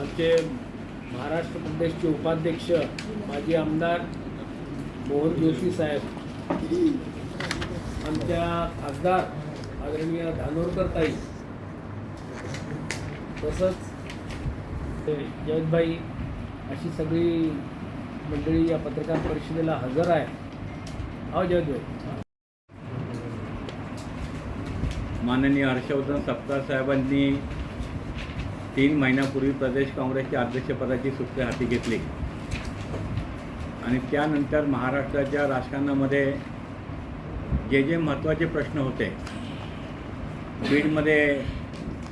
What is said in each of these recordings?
आमचे महाराष्ट्र प्रदेशचे उपाध्यक्ष माजी आमदार मोहन जोशी साहेब आमच्या खासदार आदरणीय धानोरकर ताई तसंच ते जयंतभाई अशी सगळी मंडळी या पत्रकार परिषदेला हजर आहे. हा जयंतभाई. माननीय हर्षवर्धन सप्ता साहेबांनी तीन महिन्यापूर्वी प्रदेश काँग्रेसच्या अध्यक्षपदाची सूत्रे हाती घेतली. आणि त्यानंतर महाराष्ट्राच्या राजकारणामध्ये जे जे महत्त्वाचे प्रश्न होते बीडमध्ये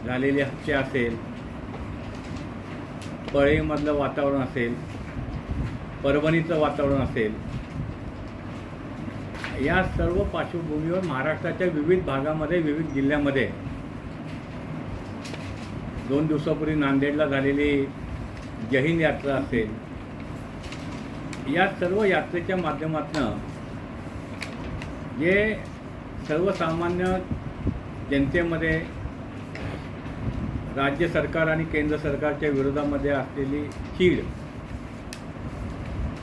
झालेली हत्या असेल पळईमधलं वातावरण असेल परभणीचं वातावरण असेल या सर्व पार्श्वभूमीवर महाराष्ट्राच्या विविध भागामध्ये विविध जिल्ह्यामध्ये दोन दिवसापूर्वी नांदेडला झालेली जहीन यात्रा असेल या सर्व यात्रेच्या माध्यमातून जे सर्वसामान्य जनतेमध्ये राज्य सरकार आणि केंद्र सरकारच्या विरोधामध्ये असलेली चीड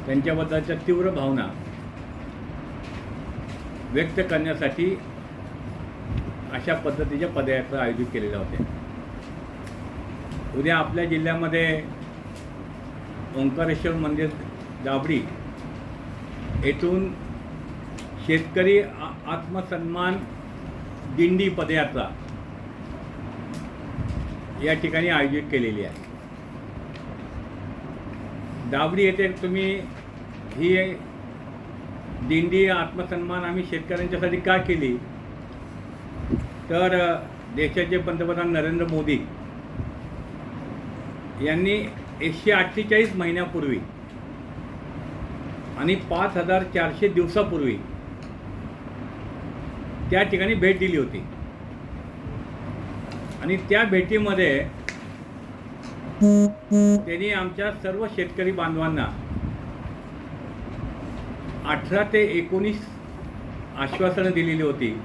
त्यांच्याबद्दलच्या तीव्र भावना व्यक्त करण्यासाठी अशा पद्धतीच्या पदयात्रा आयोजित केलेल्या होत्या. उद्या आपल्या जिल्ह्यामध्ये ओंकारेश्वर मंदिर दाबडी येथून शेतकरी आ- आत्मसन्मान दिंडी पदयात्रा या ठिकाणी आयोजित केलेली आहे. दाबडी येथे तुम्ही ही दिंडी आत्मसन्मान आम्ही शेतकऱ्यांच्यासाठी का केली? तर देशाचे पंतप्रधान नरेंद्र मोदी यांनी एकशे अठ्ठेचाळीस महिन्यापूर्वी आणि पाच हजार चारशे दिवसापूर्वी त्या ठिकाणी भेट दिली होती. आणि त्या भेटीमध्ये त्यांनी आमच्या सर्व शेतकरी बांधवांना अठरा ते एकोणीस आश्वासनं दिलेली होती.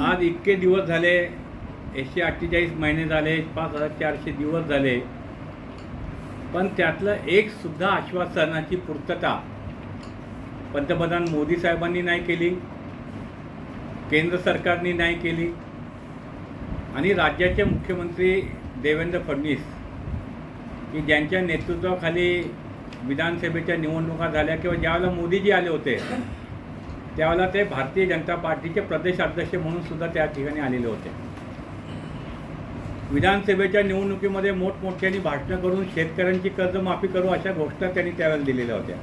आज इतके दिवस झाले एकशे अठ्ठेचाळीस महिने झाले पाच हजार चारशे दिवस झाले. पण त्यातलं एक सुद्धा आश्वासनाची पूर्तता पंतप्रधान मोदी साहेबांनी नाही केली केंद्र सरकारने नाही केली आणि राज्याचे मुख्यमंत्री देवेंद्र फडणवीस की ज्यांच्या नेतृत्वाखाली विधानसभेच्या निवडणुका झाल्या किंवा ज्यावेळेला मोदीजी आले होते त्यावेळेला ते भारतीय जनता पार्टीचे प्रदेश अध्यक्ष म्हणून सुद्धा त्या ठिकाणी आलेले होते. विधानसभेच्या निवडणुकीमध्ये मोठमोठ्यांनी भाषणं करून शेतकऱ्यांची कर्जमाफी करू अशा घोषणा त्यांनी त्यावेळेला दिलेल्या होत्या.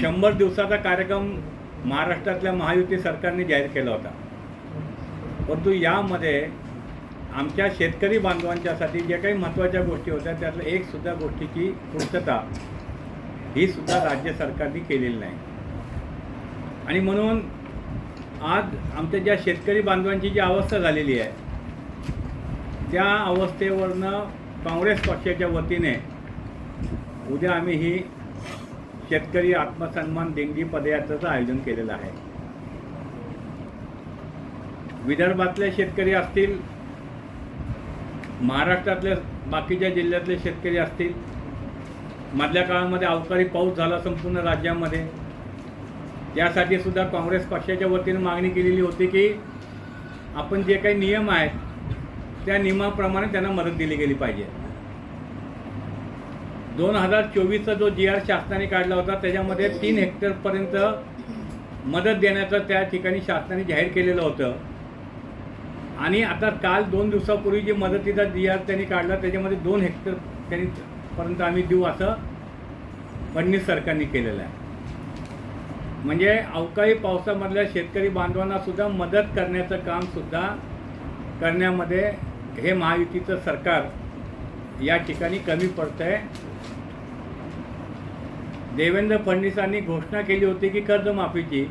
शंभर दिवसाचा कार्यक्रम महाराष्ट्रातल्या महायुती सरकारने जाहीर केला होता. परंतु यामध्ये आमच्या शेतकरी बांधवांच्यासाठी ज्या काही महत्त्वाच्या गोष्टी होत्या त्यातल्या एक सुद्धा गोष्टीची पूर्तता ही सुद्धा राज्य सरकारने केलेली नाही. आणि म्हणून आज आमच्या ज्या शेतकरी बांधवांची जी अवस्था झालेली आहे त्या अवस्थेवरनं काँग्रेस पक्षाच्या वतीने उद्या आम्ही ही शेतकरी आत्मसन्मान देणगी पदयात्रेचं आयोजन केलेलं आहे. विदर्भातले शेतकरी असतील महाराष्ट्रातले बाकीच्या जिल्ह्यातले शेतकरी असतील मधल्या काळामध्ये अवकाळी पाऊस झाला संपूर्ण राज्यामध्ये. यासाठी सुद्धा काँग्रेस पक्षाच्या वतीने मागणी केलेली होती की आपण जे काही नियम आहेत त्या नियमाप्रमाणे त्यांना मदत दिली गेली पाहिजे. दोन हजार चोवीसचा जो जी आर शासनाने काढला होता त्याच्यामध्ये तीन हेक्टरपर्यंत मदत देण्याचं त्या ठिकाणी शासनाने जाहीर केलेलं होतं. आणि आता काल दोन दिवसापूर्वी जी मदतीचा जी आर त्यांनी काढला त्याच्यामध्ये दोन हेक्टर त्यांनी पर्यंत आम्ही देऊ असं फडणवीस सरकारने केलेलं आहे. म्हणजे अवकाळी पावसामधल्या शेतकरी बांधवांना सुद्धा मदत करण्याचं काम सुद्धा करण्यामध्ये हे महायुतीचं सरकार या ठिकाणी कमी पडतं आहे देवेंद्र फडणवीसांनी घोषणा केली होती की कर्जमाफीची.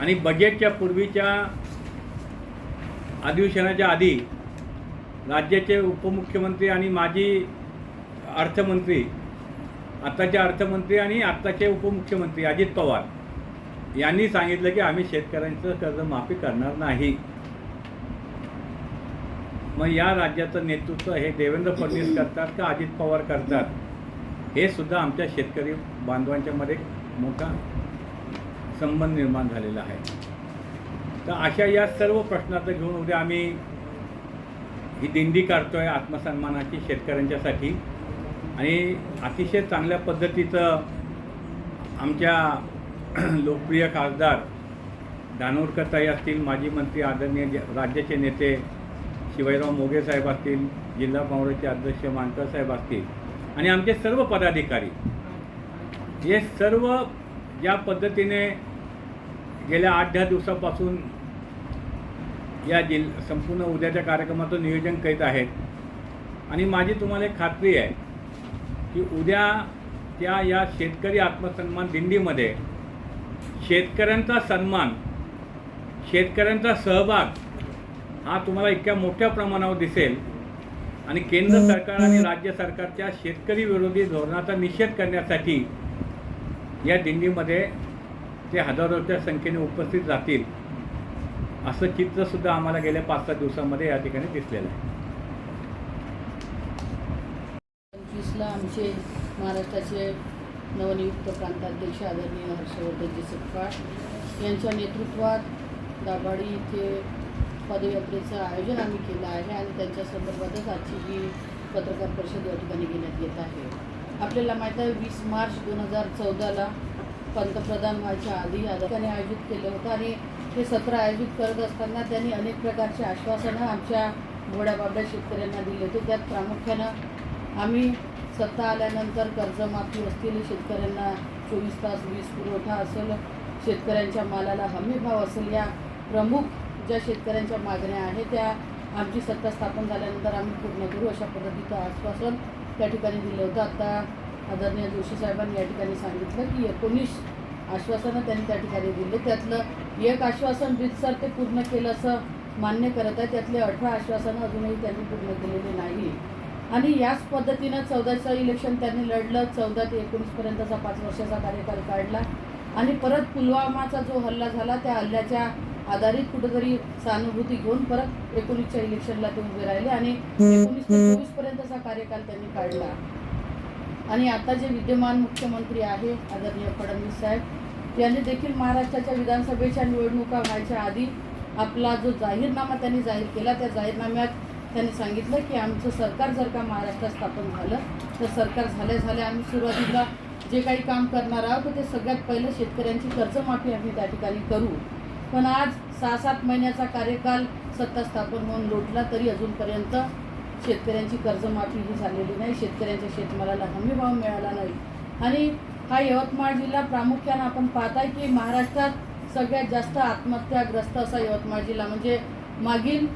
आणि बजेटच्या पूर्वीच्या अधिवेशनाच्या आधी राज्याचे उपमुख्यमंत्री आणि माजी अर्थमंत्री आत्ताचे अर्थमंत्री आणि आत्ताचे उपमुख्यमंत्री अजित पवार यांनी सांगितलं की आम्ही शेतकऱ्यांचं कर्जमाफी करणार नाही. मग या राज्याचं नेतृत्व हे देवेंद्र फडणवीस करतात का अजित पवार करतात? हे सुद्धा आमच्या शेतकरी बांधवांच्या मध्ये मोठा संबंध निर्माण झालेला आहे. तर अशा या सर्व प्रश्नाचं घेऊन उद्या आम्ही ही दिंडी काढतोय आत्मसन्मानाची शेतकऱ्यांच्यासाठी. आणि अतिशय चांगल्या पद्धतीचं आमच्या लोकप्रिय खासदार दानोरकरताई असतील माजी मंत्री आदरणीय राज्याचे नेते शिवाजीराव मोगे साहेब असतील जिल्हा काँग्रेसचे अध्यक्ष मानकर साहेब असतील आणि आमचे सर्व पदाधिकारी हे सर्व या पद्धतीने गेल्या आठ दहा दिवसापासून या जिल संपूर्ण उद्याच्या कार्यक्रमाचं नियोजन करीत आहेत. आणि माझी तुम्हाला एक खात्री आहे की उद्या त्या या शेतकरी आत्मसन्मान दिंडीमध्ये शेतकऱ्यांचा सन्मान शेतकऱ्यांचा सहभाग हा तुम्हाला इतक्या मोठ्या प्रमाणावर दिसेल. आणि केंद्र सरकार आणि राज्य सरकारच्या शेतकरी विरोधी धोरणाचा निषेध करण्यासाठी या दिंडीमध्ये ते हजारोच्या संख्येने उपस्थित राहतील. असं चित्रसुद्धा आम्हाला गेल्या पाच सात दिवसामध्ये या ठिकाणी दिसलेलं आहे. पंचवीसला आमचे महाराष्ट्राचे नवनियुक्त प्रांताध्यक्ष आदरणीय हर्षवर्धनजी सपकाळ यांच्या नेतृत्वात दाभाडी इथे पदयात्रेचं आयोजन आम्ही केलं आहे आणि त्यांच्या संदर्भातच आजची ही पत्रकार परिषद या ठिकाणी घेण्यात येत आहे. आपल्याला माहीत आहे वीस मार्च दोन हजार चौदाला पंतप्रधान व्हायच्या आधी या आयोजित केलं होतं आणि हे सत्र आयोजित करत असताना त्यांनी अनेक प्रकारचे आश्वासनं आमच्या घोड्याबाबड्या शेतकऱ्यांना दिले होते. त्यात प्रामुख्यानं आम्ही सत्ता आल्यानंतर कर्जमाफी असतील शेतकऱ्यांना चोवीस तास वीज पुरवठा असेल शेतकऱ्यांच्या मालाला हमी भाव असेल या प्रमुख ज्या शेतकऱ्यांच्या मागण्या आहेत त्या आमची सत्ता स्थापन झाल्यानंतर आम्ही पूर्ण करू अशा पद्धतीचं आश्वासन त्या ठिकाणी दिलं होतं. आता आदरणीय जोशी साहेबांनी या ठिकाणी सांगितलं की एकोणीस आश्वासनं त्यांनी त्या ठिकाणी दिले. त्यातलं एक आश्वासन रितसर ते पूर्ण केलं असं मान्य करत आहे. त्यातले अठरा आश्वासनं अजूनही त्यांनी पूर्ण केलेले नाही. आणि याच पद्धतीनं चौदाचं इलेक्शन त्यांनी लढलं. चौदा ते एकोणीसपर्यंतचा पाच वर्षाचा कार्यकाल काढला. आणि परत पुलवामाचा जो हल्ला झाला त्या हल्ल्याच्या आधारित कुठेतरी सहानुभूती घेऊन परत एकोणीसच्या इलेक्शनला ते उभे राहिले आणि एकोणीस ते चोवीसपर्यंतचा कार्यकाल त्यांनी काढला. आणि आता जे विद्यमान मुख्यमंत्री आहे आदरणीय फडणवीस साहेब यांनी देखील महाराष्ट्राच्या विधानसभेच्या निवडणुका व्हायच्या आधी आपला जो जाहीरनामा त्यांनी जाहीर केला त्या जाहीरनाम्यात त्यांनी सांगितलं की आमचं सरकार जर का महाराष्ट्रात स्थापन झालं तर सरकार झाल्या झाल्या आम्ही सुरुवातीला जे काही काम करणार आहोत ते सगळ्यात पहिलं शेतकऱ्यांची कर्जमाफी आम्ही त्या ठिकाणी करू. पण आज सहा सात महिन्याचा कार्यकाल सत्ता स्थापन होऊन लोटला तरी अजूनपर्यंत शेतकऱ्यांची कर्जमाफी ही झालेली नाही. शेतकऱ्यांच्या शेतमालाला हमी भाव मिळाला नाही. आणि हा यवतमाळ जिल्हा प्रामुख्यानं आपण पाहताय की महाराष्ट्रात सगळ्यात जास्त आत्महत्याग्रस्त असा यवतमाळ जिल्हा. म्हणजे मागील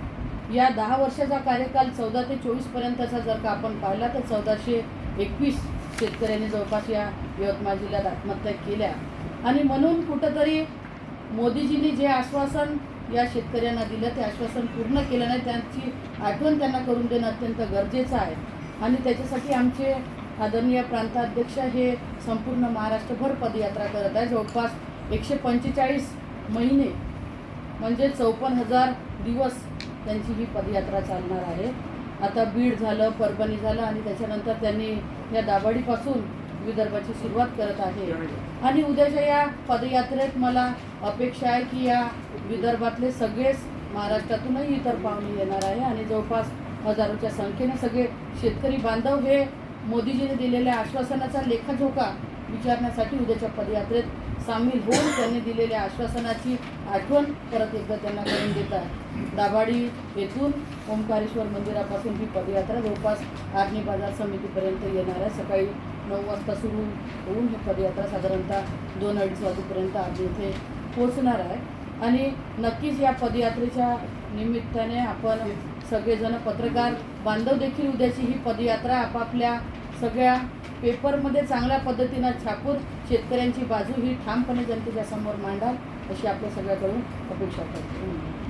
या दहा वर्षाचा कार्यकाल चौदा ते चोवीसपर्यंतचा जर का आपण पाहिला तर चौदाशे एकवीस शेतकऱ्यांनी जवळपास या यवतमाळ जिल्ह्यात आत्महत्या केल्या. आणि म्हणून कुठंतरी मोदीजींनी जे आश्वासन या शेतकऱ्यांना दिलं ते आश्वासन पूर्ण केलं नाही त्यांची आठवण त्यांना करून देणं अत्यंत गरजेचं आहे. आणि त्याच्यासाठी आमचे आदरणीय प्रांताध्यक्ष हे संपूर्ण महाराष्ट्रभर पदयात्रा करत आहे. जवळपास एकशे पंचेचाळीस महिने म्हणजे चौपन्न हजार दिवस त्यांची ही पदयात्रा चालणार आहे. आता बीड झालं परभणी झालं आणि त्याच्यानंतर त्यांनी या दाभाडीपासून विदर्भाची सुरुवात करत आहे. आणि उद्याच्या या पदयात्रेत मला अपेक्षा आहे की या विदर्भातले सगळेच महाराष्ट्रातूनही इतर पाहुणे येणार आहे. आणि जवळपास हजारोच्या संख्येने सगळे शेतकरी बांधव हे मोदीजीने दिलेल्या आश्वासनाचा लेखाजोखा विचारण्यासाठी उद्याच्या पदयात्रेत सामील होऊन त्यांनी दिलेल्या आश्वासनाची आठवण परत एकदा त्यांना करून देतात. दाभाडी येथून ओंकारेश्वर मंदिरापासून ही पदयात्रा जवळपास आर्णी बाजार समितीपर्यंत येणार आहे. सकाळी नऊ वाजता सुरू होऊन ही पदयात्रा साधारणतः दोन अडीच वाजेपर्यंत आधी इथे पोहोचणार आहे. आणि नक्कीच या पदयात्रेच्या निमित्ताने आपण सगळेजण पत्रकार बांधव देखील उद्याची ही पदयात्रा आपापल्या सगळ्या पेपरमध्ये चांगल्या पद्धतीनं छापून शेतकऱ्यांची बाजू ही ठामपणे जनतेच्या समोर मांडाल अशी आपल्या सगळ्याकडून अपेक्षा करतो.